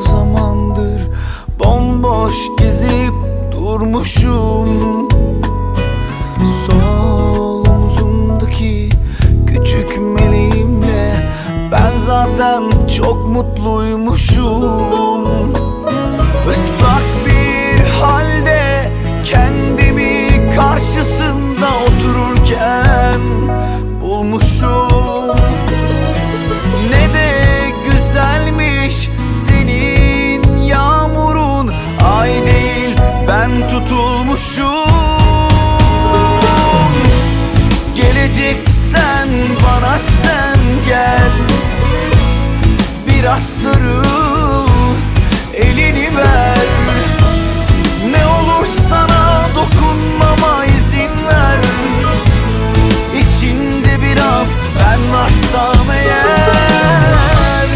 zamandır Bomboş gezip durmuşum. Sol omzumdaki küçük meleğimle Ben zaten çok mutluymuşum. istiyorum Elini ver. Ne olur sana dokunmama izin ver. İçinde biraz ben varsam eğer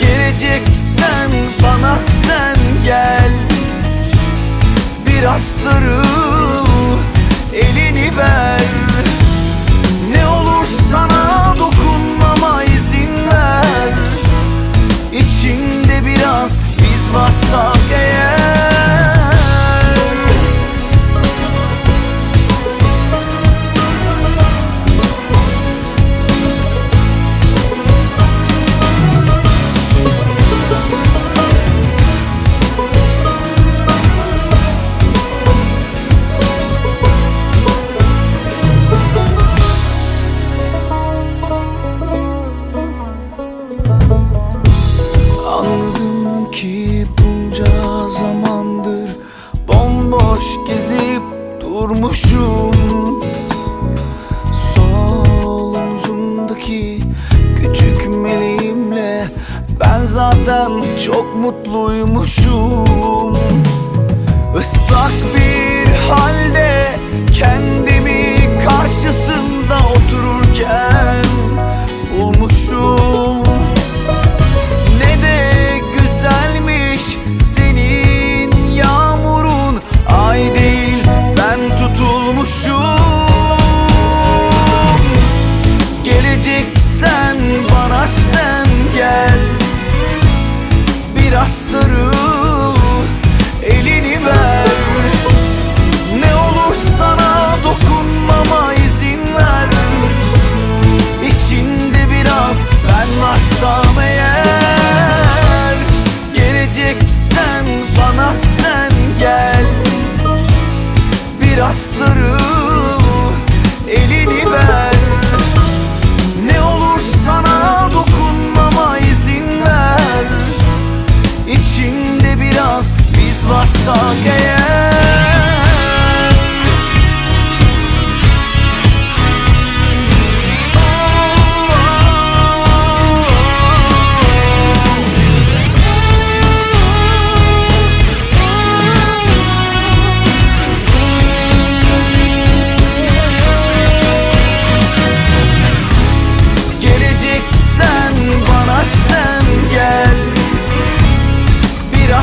Geleceksen bana sen gel. Biraz sarıl elini ver. Sarhoşum Sol omzumdaki küçük meleğimle Ben zaten çok mutluymuşum. Islak bir shoot.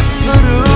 Asırım